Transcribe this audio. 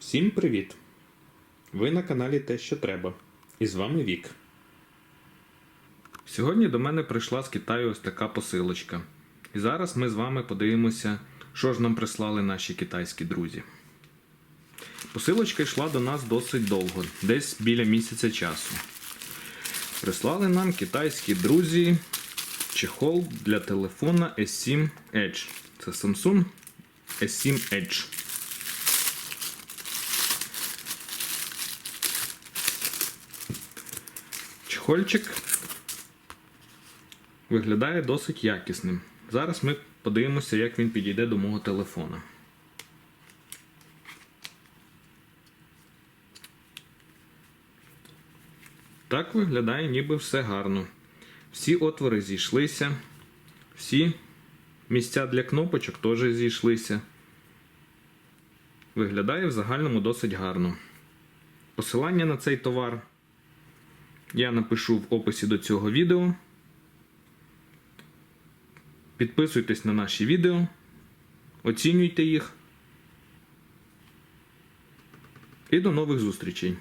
Всім привіт! Ви на каналі Те, що треба. І з вами Вік. Сьогодні до мене прийшла з Китаю ось така посилочка. І зараз ми з вами подивимося, що ж нам прислали наші китайські друзі. Посилочка йшла до нас досить довго, десь біля місяця часу. Прислали нам китайські друзі чехол для телефона S7 Edge. Це Samsung S7 Edge. Чехольчик виглядає досить якісним. Зараз ми подивимося, як він підійде до мого телефона. Так виглядає ніби все гарно. Всі отвори зійшлися, всі місця для кнопочок теж зійшлися. Виглядає в загальному досить гарно. Посилання на цей товар я напишу в описі до цього відео. Підписуйтесь на наші відео, оцінюйте їх. І до нових зустрічей!